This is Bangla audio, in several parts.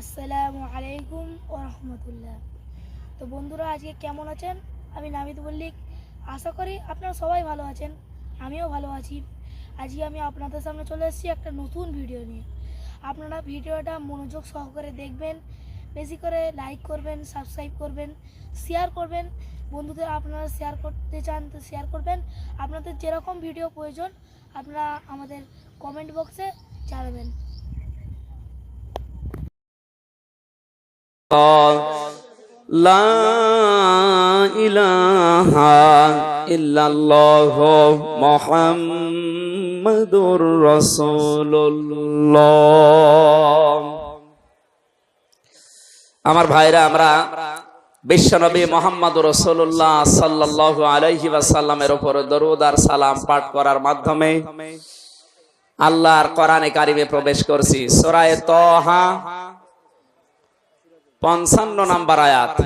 আসসালামু আলাইকুম ও রহমতুল্লাহ তো বন্ধুরা, আজকে কেমন আছেন? আমি নামিদ মল্লিক। আশা করি আপনারা সবাই ভালো আছেন, আমিও ভালো আছি। আজকে আমি আপনাদের সামনে চলে এসেছি একটা নতুন ভিডিও নিয়ে। আপনারা ভিডিওটা মনোযোগ সহকারে দেখবেন, বেশি করে লাইক করবেন, সাবস্ক্রাইব করবেন, শেয়ার করবেন। বন্ধুদের আপনারা শেয়ার করতে চান, তো শেয়ার করবেন। আপনাদের যেরকম ভিডিও প্রয়োজন, আপনারা আমাদের কমেন্ট বক্সে জানাবেন। আমার ভাইরা, আমরা বিশ্বনবী মোহাম্মদ রসুল্লাহ সাল্লাহ আলহি আসাল্লামের ওপর দরুদার সালাম পাঠ করার মাধ্যমে আল্লাহর কোরআনে কারিমে প্রবেশ করছি। সোরায় তহা পঞ্চান্ন নাম্বার আয়াত।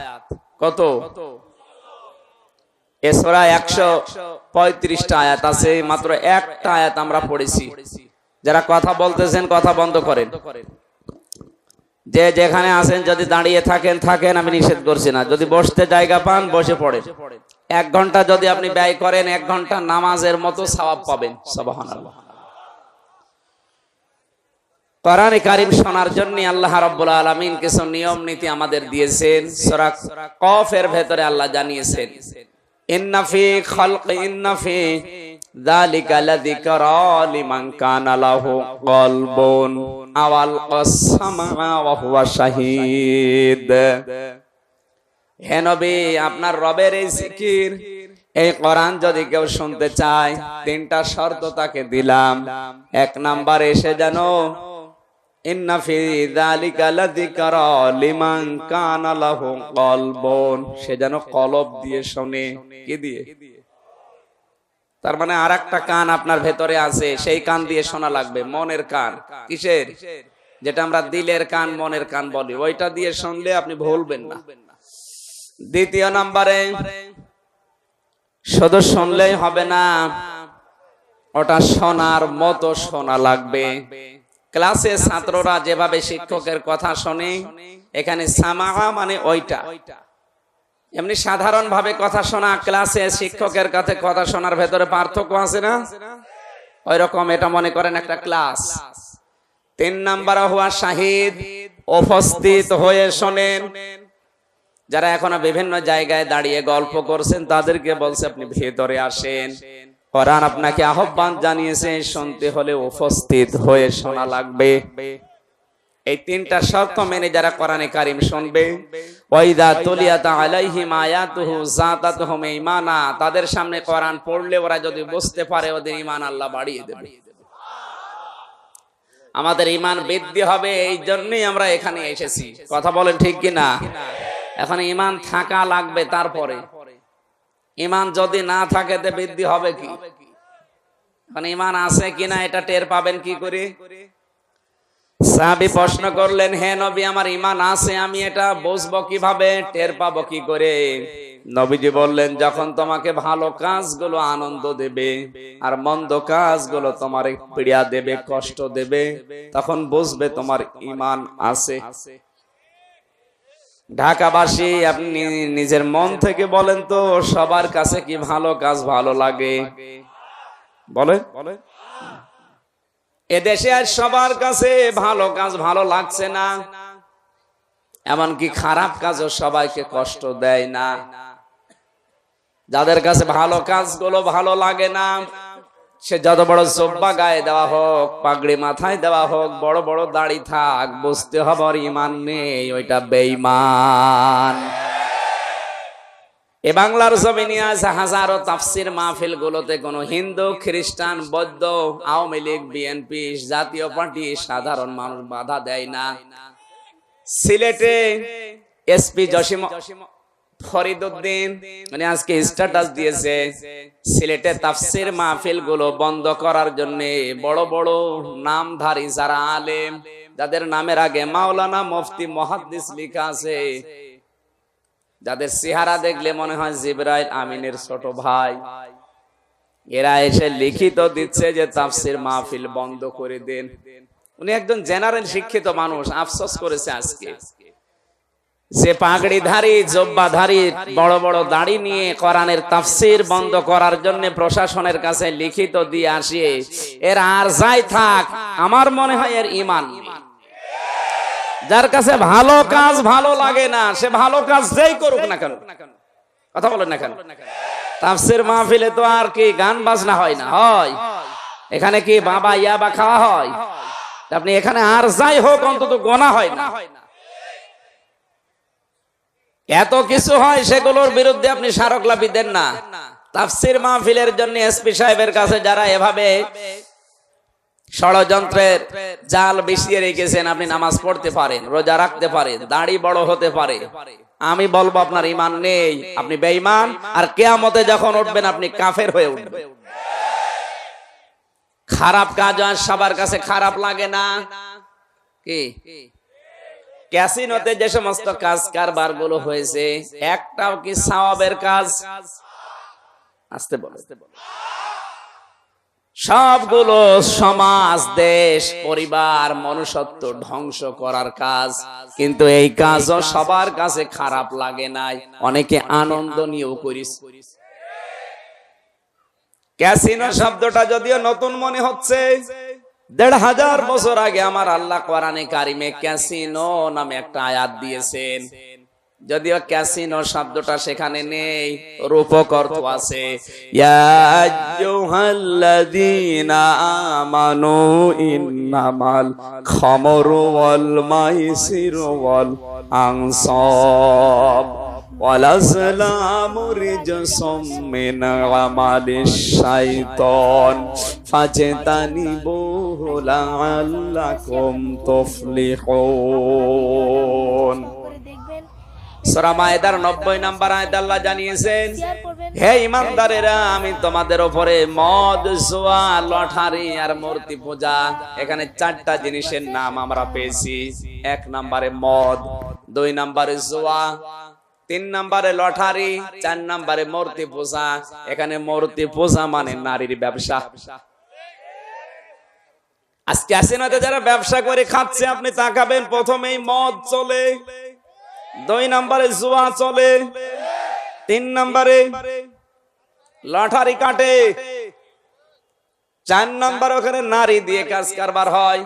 কত? এছাড়া একশো পঁয়ত্রিশটা আয়াত আছে মাত্র একটা আয়াত আমরা পড়েছি। যারা কথা বলতেছেন, কথা বন্ধ করেন। যে যেখানে আছেন, যদি দাঁড়িয়ে থাকেন থাকেন, আমি নিষেধ করছি না। যদি বসতে জায়গা পান, বসে পড়ে এক ঘণ্টা যদি আপনি ব্যয় করেন, এক ঘণ্টা নামাজের মতো সওয়াব পাবেন। সুবহানাল্লাহ। কোরআনে কারিম শোনার জন্য আল্লাহ রাব্বুল আলামিন কিছু নিয়ম নীতি আমাদের দিয়েছেন। সূরা কফের ভেতরে আল্লাহ জানিয়েছেন। ইন্না ফি খালক, ইন্না ফি যালিকা লাযিকরা লিমান কানা লাহু কলবুন আওয়াল কাসামা ওয়া হুয়া শাহীদ। হে নবী, আপনার রবের এই জিকির, এই কোরআন যদি কেউ শুনতে চায়, তিনটা শর্ত তাকে দিলাম। এক নাম্বার এসে জানো সে যেন কলব দিয়ে দিয়ে? তার মানে আর কান আপনার ভেতরে আছে, সেই কান দিয়ে শোনা লাগবে। মনের কান। কিসের? যেটা আমরা দিলের কান, মনের কান বলি। ওইটা দিয়ে শুনলে আপনি ভুলবেন না। দ্বিতীয় নম্বরে, শুধু শুনলেই হবে না, ওটা শোনার মতো শোনা লাগবে। ক্লাসে ছাত্ররা যেভাবে শিক্ষকের কথা শোনে এখানে সামাহা মানে ওইটা। এমনি সাধারণ ভাবে কথা শোনা ক্লাসে শিক্ষকের কাছে কথা শোনার ভেতরে পার্থক্য আছে না? ওই রকম এটা মনে করেন একটা ক্লাস। তিন নাম্বার হওয়া শাহিদ উপস্থিত হয়ে শোনেন। যারা এখনও বিভিন্ন জায়গায় দাঁড়িয়ে গল্প করছেন তাদেরকে বলছে আপনি ভেতরে আসেন। কোরআন আপনাকে আহ্বান জানিয়েছে, শুনতে হলে উপস্থিত হয়ে শোনা লাগবে। এই তিনটা শর্ত মেনে যারা কোরআনে কারিম শুনবে, ওয়াইদা তুলিয়াত আলাইহিম আয়াতুহু জাতাতুহুম ঈমানা, তাদের সামনে কোরআন পড়লে ওরা যদি বুঝতে পারে, ওদের ঈমান আল্লাহ বাড়িয়ে দেবে। আমাদের ঈমান বৃদ্ধি হবে, এই জন্যই আমরা এখানে এসেছি। কথা বলেন ঠিক কি না এখন ঈমান থাকা লাগবে তারপরে। ঈমান যদি না থাকে তে বৃদ্ধি হবে কি? এখন ঈমান আছে কিনা এটা টের পাবেন কি করে? সাহাবি প্রশ্ন করলেন, হে নবী, আমার ইমান আছে, আমি এটা বুঝব কীভাবে? টের পাবো কি করে? নবীজি বললেন, যখন তোমাকে ভালো কাজগুলো আনন্দ দেবে আর মন্দ কাজগুলো তোমার পীড়া দেবে, কষ্ট দেবে, তখন বুঝবে তোমার ইমান আছে ঢাকাবাসী, আপনি নিজের মন থেকে বলেন তো, সবার কাছে কি ভালো কাজ ভালো লাগে? বলে এদেশে আর সবার কাছে ভালো কাজ ভালো লাগছে না। এমনকি খারাপ কাজও সবাইকে কষ্ট দেয় না। যাদের কাছে ভালো কাজগুলো ভালো লাগে না সে যত বড় জব্বা গায়ে দেওয়া হোক, পাগড়ি মাথায় দেওয়া হোক, বড় বড় দাড়ি থাক, বুঝতে হবে ওর ইমান নেই, ওইটা বেঈমান। এ বাংলার জমিনে আছে হাজারো তাফসির মাহফিল গুলোতে কোন হিন্দু, খ্রিস্টান, বৌদ্ধ, আওয়ামী লীগ, বিএনপি, জাতীয় পার্টি, সাধারণ মানুষ বাধা দেয় না। সিলেটে এসপি জসিম ফরিদউদ্দিন মানে আজকে স্ট্যাটাস দিয়েছে সিলেটে তাফসির মাহফিলগুলো বন্ধ করার জন্য। বড় বড় নামধারী যারা আলেম, যাদের নামের আগে মাওলানা মুফতি মহাদ্দিস লেখা আছে, যাদের চেহারা দেখলে মনে হয় জিব্রাইল আমিনের ছোট ভাই। এরা এসে লিখিত দিচ্ছে যে তাফসির মাহফিল বন্ধ করে দেন। উনি একজন জেনারেল শিক্ষিত মানুষ, আফসোস করেছে আজকে। যে পাগড়িধারী জব্বাধারী বড় বড় দাড়ি নিয়ে কোরআনের তাফসির বন্ধ করার জন্য প্রশাসনের কাছে লিখিত দিয়ে আসে এর আর যাই থাক, আমার মনে হয় এর ইমান। যার কাছে ভালো কাজ ভালো লাগে না, সে ভালো কাজ যেই করুক না কেন? কথা বলেন না কেন? তাফসির মাহফিলে তো আর কি গান বাজনা হয় না? হয়। এখানে কি বাবা ইয়াবা খাওয়া হয়? আপনি এখানে আর যাই হোক, অন্তত গোনা হয় না। এত কিছু হয়, সেগুলোর বিরুদ্ধে আপনি স্মারকলাপি দেন না। তাফসির মাহফিলের জন্য এসপি সাহেবের কাছে যারা এভাবে ষড়যন্ত্রের জাল বিছিয়ে রেখেছেন, আপনি নামাজ পড়তে পারেন, রোজা রাখতে পারেন, দাড়ি বড় হতে পারে। আমি বলব আপনার ইমান নেই, আপনি বেঈমান, আর কেয়ামতে যখন উঠবেন আপনি কাফের হয়ে উঠবেন। খারাপ কাজ আর সবার কাছে খারাপ লাগে না। কি? ক্যাসিনোতে যে সমস্ত কাজ কারবারগুলো হয়েছে, একটাও কি সওয়াবের কাজ? আসতে বলো। সবগুলো সমাজ, দেশ, পরিবার, মনুষ্যত্ব ধ্বংস করার কাজ। কিন্তু এই কাজও সবার কাছে খারাপ লাগে নাই। অনেকে আনন্দ নিয়েও করিস। ক্যাসিনো শব্দটা যদিও নতুন মনে হচ্ছে দেড় হাজার বছর আগে আমার আল্লাহ কোরআনে কারিমে ক্যাসিনো নামে একটা আয়াত দিয়েছেন। যদিও ক্যাসিনো শব্দটা সেখানে নেই, রূপক অর্থ আছে। আমানু والأزلام رجس من عمل الشيطان فاجتنبوه لعلكم تفلحون করে দেখবেন সূরা মায়েদার 90 নাম্বার আয়াত আল্লাহ জানিয়েছেন শেয়ার করবেন হে ইমানদারেরা আমি তোমাদের উপরে মদ জুয়া লটারি আর মূর্তি পূজা এখানে চারটা জিনিসের নাম আমরা পেয়েছি এক নম্বরে মদ দুই নম্বরে জুয়া তিন নম্বরে লটারি, চার নম্বরে মূর্তি পূজা। এখানে মূর্তি পূজা মানে নারীর ব্যবসা। আজকে আসিনাতে যারা ব্যবসা করে খাচ্ছে, আপনি তাকাবেন, প্রথমেই মদ চলে, দুই নম্বরে জুয়া চলে, তিন নম্বরে লটারি কাটে, চার নম্বর ওখানে নারী দিয়ে কাজ কারবার হয়।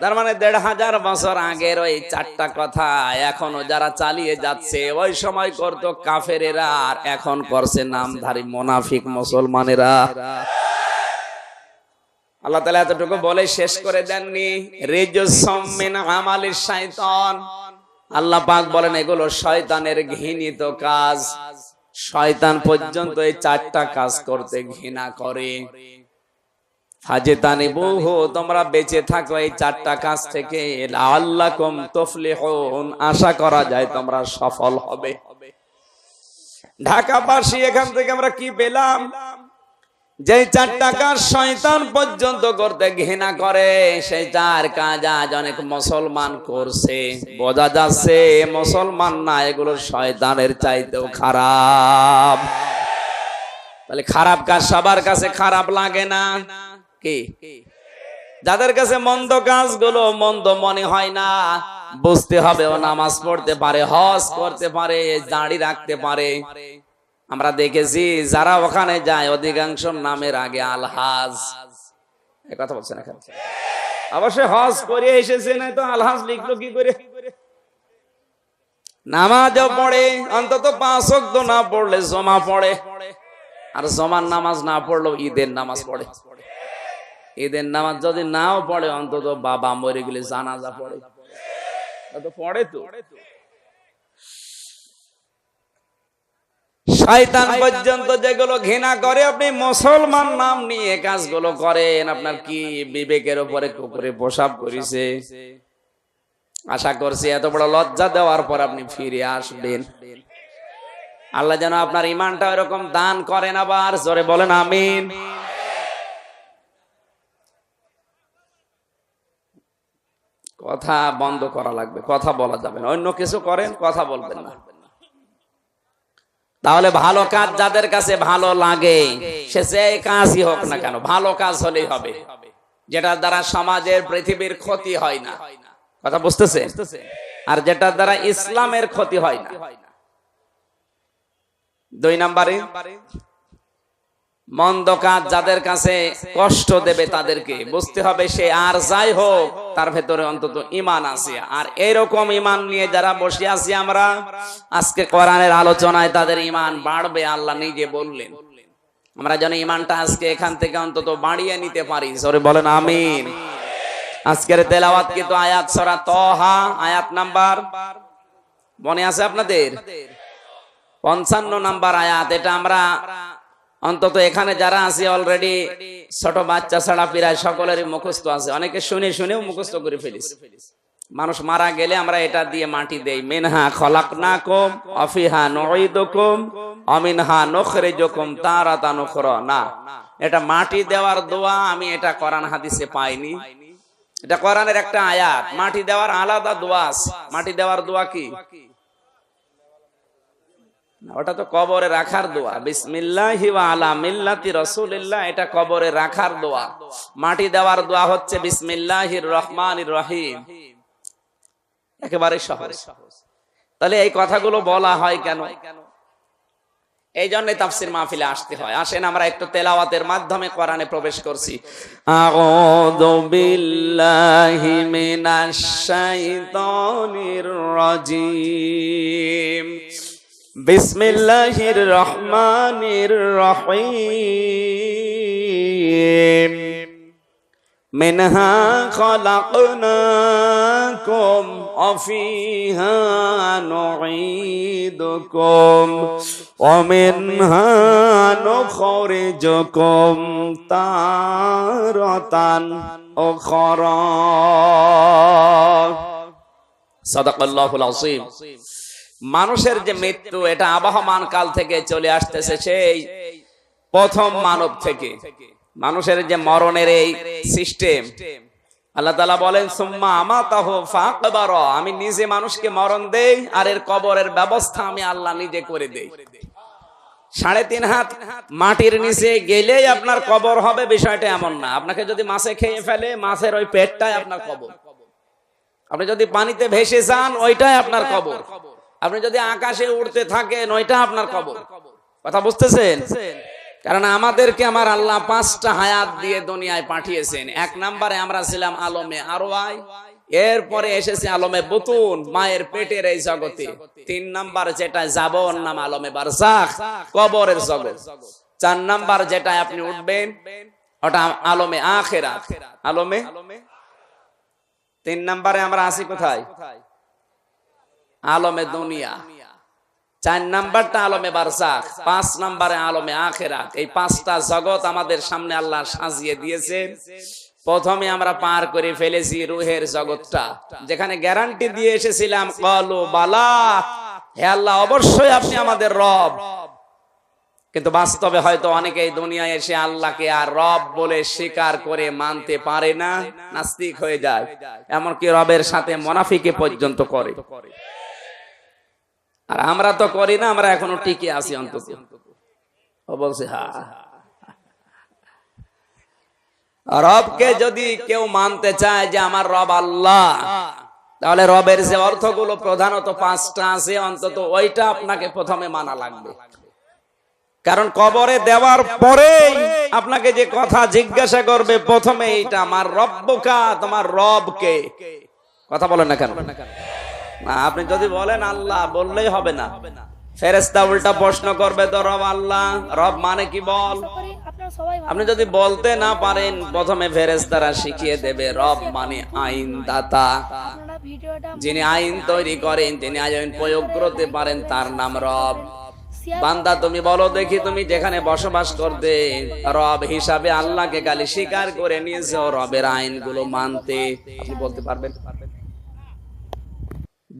তার মানে দেড় হাজার বছর আগের ওই চারটা কথা এখনও যারা চালিয়ে যাচ্ছে, ওই সময় করতো কাফেরেরা আর এখন করছে নামধারী মোনাফিক মুসলমানেরা। আল্লাহ তালা এতটুকু বলে শেষ করে দেননি। আমালির শাইতান। আল্লাহ পাক বলেন, এগুলো শয়তানের ঘৃণিত কাজ। শয়তান পর্যন্ত এই চারটা কাজ করতে ঘৃণা করে। ফাজেতানি বহু তোমরা বেঁচে থাকো এই চারটা কাজ থেকে। আল্লাহ কম তফলিহুন। আশা করা যায় তোমরা সফল হবে। ঢাকাবাসী এখান থেকে আমরা কি পেলাম? যে চারটা কাজ শয়তান পর্যন্ত করতে ঘৃণা করে সেই চার কাজ আজ অনেক মুসলমান করছে। বোঝা যাচ্ছে মুসলমান না এগুলো শয়তানের চাইতেও খারাপ। তাহলে খারাপ কাজ সবার কাছে খারাপ লাগে না। কি? যাদের কাছে মন্দ কাজগুলো মন্দ মনে হয় না, বুঝতে হবে ও নামাজ পড়তে পারে, হজ করতে পারে, দাড়ি রাখতে পারে। আমরা দেখেছি যারা ওখানে যায়, অধিকাংশ নামের আগে আলহাজ। কথা বলছেন এখন অবশ্যই হজ করে এসেছে না তো আলহাজ লিখলো কি করে? নামাজও পড়ে, অন্তত পাঁচ ওয়াক্ত না পড়লে জমা পড়ে। আর জমার নামাজ না পড়লেও ঈদের নামাজ পড়ে। ঈদের নামাজ যদি নাও পড়ে, অন্তত বাবা মরে গেলে জানাজা পড়ে। পড়ে তো। শয়তান পর্যন্ত যেগুলো ঘৃণা করে, আপনি মুসলমান নাম নিয়ে কাজগুলো করেন, আপনার কি বিবেকের উপরে কুকুরে প্রসাব করেছে? আশা করছি এত বড় লজ্জা দেওয়ার পর আপনি ফিরে আসবেন। আল্লাহ যেন আপনার ইমানটা এরকম দান করেন আবার, জোরে বলেন আমিন। কথা বন্ধ করা লাগবে, কথা বলা যাবে না। অন্য কিছু করেন, কথা বলবেন না। তাহলে ভালো কাজ যাদের কাছে ভালো লাগে, সে যে কাজই হোক না কেন, ভালো কাজ হলেই হবে। যেটার দ্বারা সমাজের পৃথিবীর ক্ষতি হয় না। কথা বুঝতেছে আর যেটার দ্বারা ইসলামের ক্ষতি হয় না। দুই নম্বরে মন্দ কাজ যাদের কাছে কষ্ট দেবে তাদেরকে। বুঝতে হবে সে আর যাই হোক, তার ভেতরে অন্তত ইমান আছে। আর এরকম ইমান নিয়ে যারা বসে আছি আমরা, আজকে কোরআনের আলোচনায় তাদের ইমান বাড়বে, আল্লাহ নিজে বললেন। আমরা যেন ইমানটা আজকে এখান থেকে অন্তত বাড়িয়ে নিতে পারি। সরে বলেন, আমিন। আজকের তেলাওয়াত কিন্তু আয়াত সরা তহা, আয়াত নাম্বার? মনে আছে আপনাদের? পঞ্চান্ন নাম্বার আয়াত, এটা আমরা অন্তত এখানে যারা আছে অলরেডি ছোট বাচ্চা ছাড়া প্রায় সকলেরই মুখস্থ আছে। অনেকে শুনে শুনেও মুখস্থ করে ফেলিস মানুষ মারা গেলে আমরা এটা দিয়ে মাটি দেই। মিনহা খলাকনাকুম অফিহা নুঈদুকুম অমিনহা নুখরিজুকুম তারাতান উখরা। না এটা মাটি দেওয়ার দোয়া আমি এটা কোরআন হাদিসে পাইনি। এটা কোরআনের একটা আয়াত। মাটি দেওয়ার আলাদা দোয়া মাটি দেওয়ার দোয়া কি? না, ওটা তো কবরে রাখার দোয়া। বিসমিল্লাহি ওয়া আলা মিল্লাতি রাসূলিল্লাহ এটা কবরে রাখার দোয়া। মাটি দেওয়ার দোয়া হচ্ছে বিসমিল্লাহির রহমানির রহিম। একেবারে সহজ। তাহলে এই কথাগুলো বলা হয় কেন? এই জন্য তাফসির মাহফিলে আসতে হয়। আসেন আমরা একটু তেলাওয়াতের মাধ্যমে কোরআনে প্রবেশ করছি। আউযু বিল্লাহি মিনাশ শাইতানির রাজিম। بسم الله الرحمن الرحيم منها خلقناكم وفيها نعيدكم ومنها نخرجكم تارة أخرى صدق الله العظيم মানুষের যে মৃত্যু, এটা আবহমান কাল থেকে চলে আসতেছে সেই প্রথম মানব থেকে। মানুষের যে মরণের এই সিস্টেম, আল্লাহ তালা বলেন, সুম্মা আমাতাহ ফাকবার। আমি নিজে মানুষকে মরণ দেই, আর এর কবরের ব্যবস্থা আমি আল্লাহ নিজে করে দেই। সাড়ে তিন হাত মাটির নিচে গেলেই আপনার কবর হবে, বিষয়টা এমন না। আপনাকে যদি মাছে খেয়ে ফেলে, মাছের ওই পেটটাই আপনার কবর। আপনি যদি পানিতে ভেসে যান, ওইটাই আপনার কবর। আপনি যদি আকাশে উড়তে থাকেন ওইটা আপনার কবর। কথা বুঝতেছেন? কারণ আমাদেরকে আমার আল্লাহ পাঁচটা হায়াত দিয়ে দুনিয়ায় পাঠিয়েছেন। এক নম্বরে আমরা ছিলাম আলমে আরোয়াই এরপরে এসেছে আলমে বুতুন মায়ের পেটের এই জগতে। তিন নাম্বার যেটা যাব ওর নাম আলমে বারজাখ কবরের জগৎ। চার নাম্বার যেটা আপনি উঠবেন ওটা আলমে আখেরা আলমে? তিন নাম্বারে আমরা আসি কোথায়? আলমে দুনিয়া। চার নাম্বারটা আলমে বারসাখ পাঁচ নাম্বারে আলমে আখেরা এই পাঁচটা জগৎ আমাদের সামনে আল্লাহ সাজিয়ে দিয়েছেন প্রথমে আমরা পার করে ফেলেছি রুহের জগৎটা। যেখানে গ্যারান্টি দিয়ে এসেছিলাম, কলু বালা। হে আল্লাহ, অবশ্যই আপনি আমাদের রব। কিন্তু বাস্তবে হয়তো অনেকেই দুনিয়ায় এসে আল্লাহকে আর রব বলে স্বীকার করে মানতে পারে না, নাস্তিক হয়ে যায়। এমনকি রবের সাথে মোনাফিকে পর্যন্ত করে। আর আমরা তো করি না, আমরা এখনও টিকে আছি অন্তত। বলছে, হা রবকে যদি কেউ মানতে চায় যে আমার রব আল্লাহ, তাহলে রবের যে অর্থগুলো প্রধানত পাঁচটা আছে, অন্তত ওইটা আপনাকে প্রথমে মানা লাগবে। কারণ কবরে দেওয়ার পরেই আপনাকে যে কথা জিজ্ঞাসা করবে, প্রথমে এটা আমার রব্বকা, তোমার রবকে। কথা বলেন না কেন? আপনি যদি বলেন আল্লাহ, বললেই হবে না। ফেরেস্তা উল্টা প্রশ্ন করবে তো রব আল্লাহ? রব মানে কি বল? আপনি যদি বলতে না পারেন, প্রথমে ফেরেস্তারা শিখিয়ে দেবে, রব মানে আইন দাতা যিনি আইন তৈরি করেন, তিনি আইন প্রয়োগ করতে পারেন, তার নাম রব। বান্দা, তুমি বলো দেখি, তুমি যেখানে বসবাস করতে, রব হিসাবে আল্লাহকে গালি স্বীকার করে নিয়েছো, রবের আইনগুলো মানতে। আপনি বলতে পারবেন?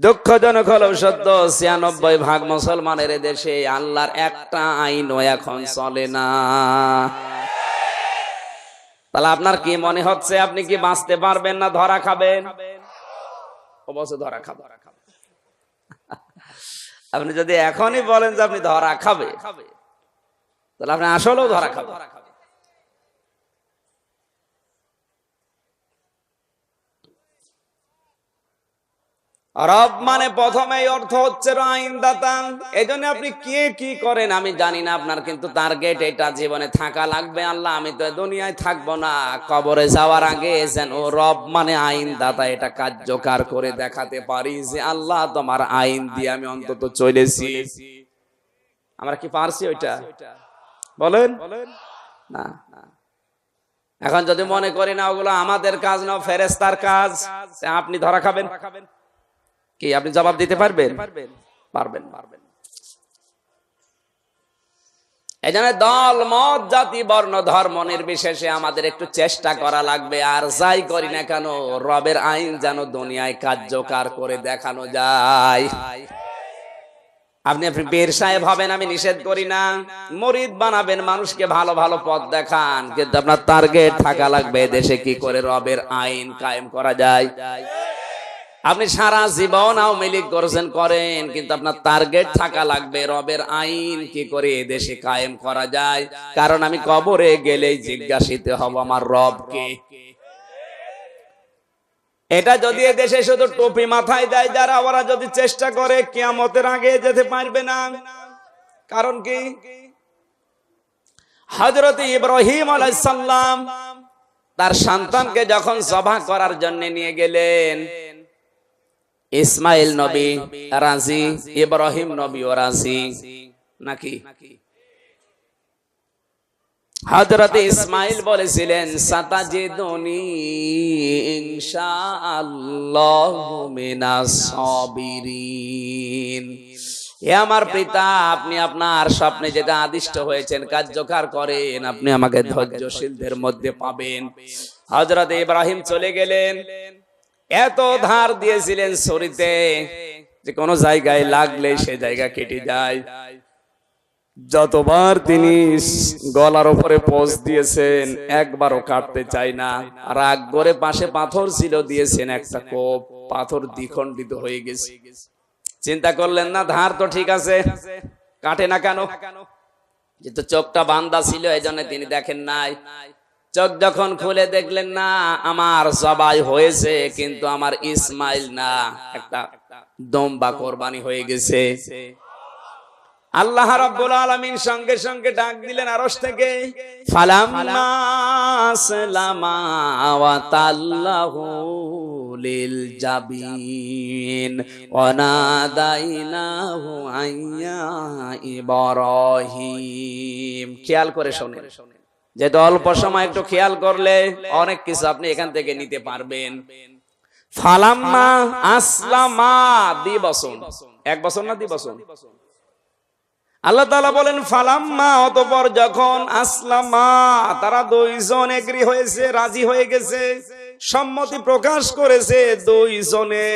দুঃখজনক হলো সত্য ছিয়ানব্বই ভাগ মুসলমানের দেশে আল্লাহর একটা আইনও এখন চলে না। তাহলে আপনার কি মনে হচ্ছে? আপনি কি বাঁচতে পারবেন না, ধরা খাবেন? ধরা আপনি যদি এখনই বলেন যে আপনি ধরা খাবে, তাহলে আপনি আসলেও ধরা খাবে রব মানে প্রথমেই অর্থ হচ্ছে আইনদাতা এই আপনি কে কি করেন আমি জানি না, আপনার কিন্তু টার্গেট এটা, জীবনে থাকা লাগবে আল্লাহ, আমি তো দুনিয়ায় থাকব না। কবরে যাওয়ার আগে যেন রব মানে আইনদাতা, এটা কার্যকর করে দেখাতে পারি যে আল্লাহ তোমার আইন দিয়ে আমি অন্তত চলেছি। আমরা কি পারছি ওইটা? বলেন? না এখন যদি মনে করি না, ওগুলো আমাদের কাজ না ফেরেস্তার কাজ। আপনি ধরা খাবেন খাবেন? কি আপনি জবাব দিতে পারবেন? পারবেন। পারবেন এই জন্য দল মত জাতি বর্ণ ধর্ম নির্বিশেষে আমাদের একটু চেষ্টা করা লাগবে। আর যাই করি না কেন রবের আইন যেন দুনিয়ায় কার্যকর করে দেখানো যায়। আপনি আপনি বের সাহেব হবেন আমি নিষেধ করি না। মরিদ বানাবেন মানুষকে ভালো ভালো পথ দেখান। কিন্তু আপনার টার্গেট থাকা লাগবে দেশে কি করে রবের আইন কায়েম করা যায়? আপনি সারা জীবন আওয়ামী লীগ করছেন করেন, কিন্তু আপনার টার্গেট থাকা লাগবে। রবের আইন কি করে দেশে কায়েম করা যায়? কারণ আমি কবরে গেলেই জিজ্ঞাসিত হব আমার রবকে। এটা যদি দেশে শুধু টুপি মাথায় দেয়, যারা ওরা যদি চেষ্টা করে, কিয়ামতের আগে যেতে পারবে না। কারণ কি? হজরত ইব্রাহিম আলাইসাল্লাম তার সন্তানকে যখন সভা করার জন্য নিয়ে গেলেন ইসমাইল নবী রাজি ইব্রাহিম নবী ও রাজি নাকি? হযরত ইসমাইল বলেছিলেন ইনশাআল্লাহু মিনাস সাবিরিন। হে আমার পিতা আপনি আপনার স্বপ্নে যেটা আদিষ্ট হয়েছেন কার্যকর করেন আপনি আমাকে ধৈর্যশীলদের মধ্যে পাবেন। হযরত ইব্রাহিম চলে গেলেন। এত ধার দিয়েছিলেন শরীতে যে কোনো জায়গায় লাগলে সে জায়গা কেটে যায়। যতবার তিনি গলার উপরে পোজ দিয়েছেন, একবারও কাটতে চাই না। রাগ করে পাশে পাথর ছিল, দিয়েছেন একটা কোপ। পাথর দ্বিখণ্ডিত হয়ে গেছে। চিন্তা করলেন না, ধার তো ঠিক আছে, কাটে না কেন? যেহেতু চোখটা বান্দা ছিল এই জন্য তিনি দেখেন নাই। চোখ যখন খুলে দেখলেন, না, আমার সবাই হয়েছে, কিন্তু আমার ইসমাইল না। একটা দম্বা কোরবানি হয়ে গেছে। আল্লাহ রাব্বুল আলামিন সঙ্গে সঙ্গে ডাক দিলেন আরশ থেকে, ফালাম্মা আসলামা ওয়া তাল্লাহু লিল জাবিন, ওয়া নাদাইনাহু আইয়া ইব্রাহিম। খেয়াল করে শোনেন। যেহেতু অল্প সময় একটু খেয়াল করলে অনেক কিছু আপনি এখান থেকে নিতে পারবেন। ফালাম্মা আসলামা দি বসন এক বছর না দি বছর আল্লাহ তাআলা বলেন, ফালাম্মা, অতপর যখন আসলামা, তারা দুইজন এগ্রি হয়েছে, রাজি হয়ে গেছে, সম্মতি প্রকাশ করেছে দুইজনে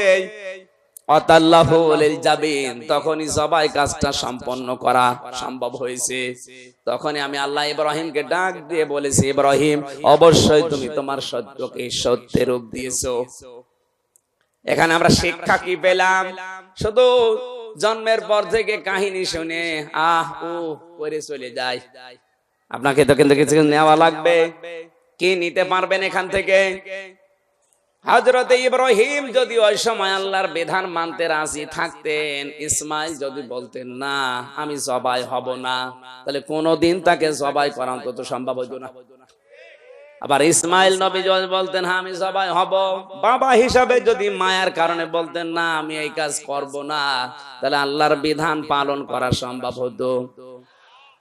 তখনই সবাই কাজটা সম্পন্ন করা সম্ভব হয়েছে। তখনই আমি আল্লাহ ইব্রাহিমকে ডাক দিয়ে বলেছি, ইব্রাহিম, অবশ্যই তুমি তোমার সত্যকে সত্যের রূপ এখানে আমরা শিক্ষা কি পেলাম? শুধু জন্মের পর থেকে কাহিনী শুনে, আহ ও করে চলে যায় আপনাকে তো কিন্তু কিছু নেওয়া লাগবে। কি নিতে পারবেন এখান থেকে? হজরত ইব্রাহিম যদি ওই সময় আল্লাহর বিধান মানতে রাজি থাকতেন ইসমাইল যদি বলতেন না আমি জবাই হব না। তাহলে কোনোদিন তাকে জবাই করা অন্তত সম্ভব হইতো না। আবার ইসমাইল নবী যদি বলতেন হ্যাঁ আমি সবাই হব। বাবা হিসাবে যদি মায়ের কারণে বলতেন না আমি এই কাজ করব না। তাহলে আল্লাহর বিধান পালন করা সম্ভব হতো।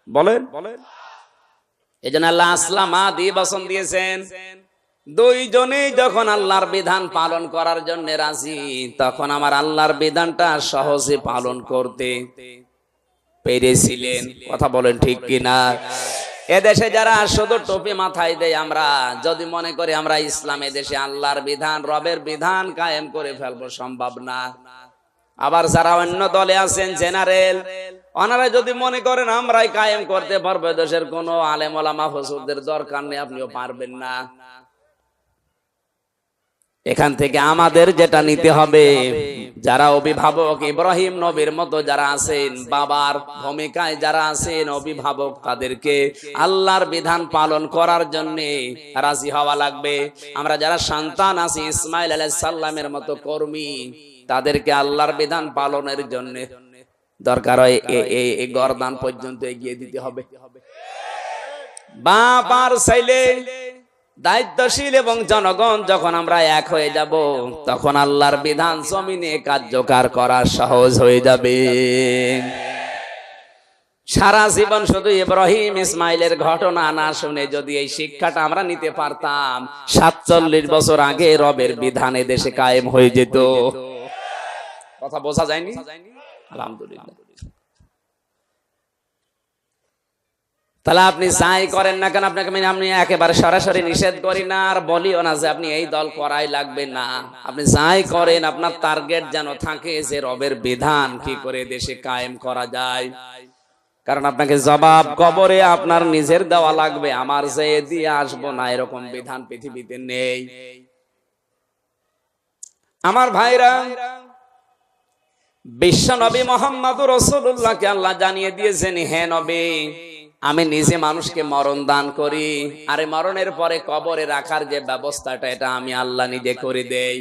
বলেন? বলেন? এই জন্য আল্লাহ আসলাম আদি বসন দিয়েছেন। দুইজনেই যখন আল্লাহর বিধান পালন করার জন্য রাজি, তখন আমার আল্লাহর বিধানটা সহজে পালন করতে পেরেছিলেন। কথা বলেন ঠিক কিনা? এদেশে যারা শুধু টুপি মাথায় দেয় আমরা, যদি মনে করি আমরা ইসলাম দেশে আল্লাহর বিধান, রবের বিধান কায়েম করে ফেলব, সম্ভব না। আবার যারা অন্য দলে আছেন, জেনারেল, ওনারা যদি মনে করেন আমরাই কায়েম করতে পারব দেশের কোন আলেম ওলামা হুজুরদের দরকার নেই, আপনিও পারবেন না। এখান থেকে আমাদের যেটা নিতে হবে, যারা অভিভাবক ইব্রাহিম নবীর মতো যারা আছেন, বাবার ভূমিকায় যারা আছেন, অভিভাবক তাদেরকে আল্লাহর বিধান পালন করার জন্য রাজি হওয়া লাগবে। আমরা যারা সন্তান আছি, ইসমাইল আলাইহিস সালামের মতো কর্মী, তাদেরকে আল্লাহর বিধান পালনের জন্য দরকার হয় এই গরদান পর্যন্ত এগিয়ে দিতে হবে। বাপ আর দায়িত্বশীল এবং জনগণ যখন আমরা এক হয়ে যাব, তখন আল্লাহর বিধান জমিনে কার্যকর করা সহজ হয়ে যাবে। সারা জীবন শুধু ইব্রাহিম ইসমাইলের ঘটনা না শুনে যদি এই শিক্ষাটা আমরা নিতে পারতাম, সাতচল্লিশ বছর আগে রবের বিধানে দেশে কায়েম হয়ে যেত। কথা বোঝা যায়নি? আলহামদুলিল্লাহ। তাহলে আপনি যাই করেন না কেন, আপনাকে আমি আমি একেবারে সরাসরি নিষেধ করি না, আর বলিও না যে আপনি এই দল করাই লাগবে না। আপনি যাই করেন, আপনার টার্গেট যেন থাকে যে রবের বিধান কি করে দেশে কায়েম করা যায়। কারণ আপনাকে জবাব কবরে আপনার নিজের দেওয়া লাগবে, আমার যে দিয়ে আসব না, এরকম বিধান পৃথিবীতে নেই। আমার ভাইরা, বিশ্ব নবী মোহাম্মদ রসুল্লাহকে আল্লাহ জানিয়ে দিয়েছেন, হে নবী আমি নিজে মানুষকে মরণ দান করি। আরে মরণের পরে কবরে রাখার যে ব্যবস্থাটা, এটা আমি আল্লাহ নিজে করে দেই।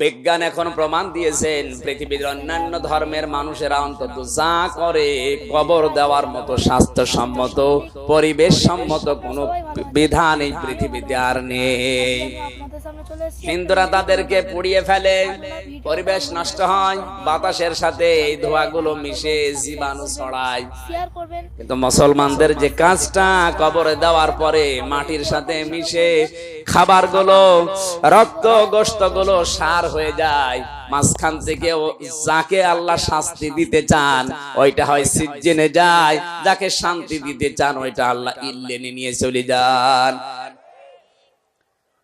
বিজ্ঞান এখন প্রমাণ দিয়েছেন পৃথিবীর অন্যান্য ধর্মের মানুষেরা অন্তত যা করে কবর দেওয়ার মতো স্বাস্থ্যসম্মত পরিবেশ সম্মত কোনো বিধান এই পৃথিবীতে আর নেই। হিন্দুরা তাদেরকে পুড়িয়ে ফেলে পরিবেশ নষ্ট হয় বাতাসের সাথে এই ধোঁয়াগুলো মিশে জীবাণু ছড়ায়। কিন্তু মুসলমানদের যে কাজটা কবরে দেওয়ার পরে মাটির সাথে মিশে খাবারগুলো রক্ত গোস্তগুলো সার হয়ে যায়। মাঝখান থেকে যাকে আল্লাহ শাস্তি দিতে চান, ওইটা হয় সিজ্জেনে যায়। যাকে শান্তি দিতে চান, ওইটা আল্লাহ ইল্লেনে নিয়ে চলে যান।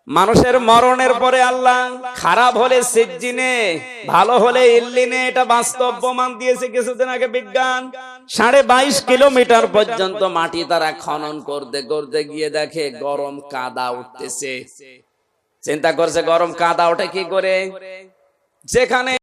মানুষের মরণের পরে আল্লাহ খারাপ হলে সিজ্জিনে, ভালো হলে ইল্লিনে, এটা বাস্তব প্রমাণ দিয়েছে কিছুদিন আগে বিজ্ঞান। সাড়ে বাইশ কিলোমিটার পর্যন্ত মাটি তারা খনন করতে করতে গিয়ে দেখে গরম কাদা উঠতেছে। চিন্তা করছে গরম কাদা ওঠে কি করে? যেখানে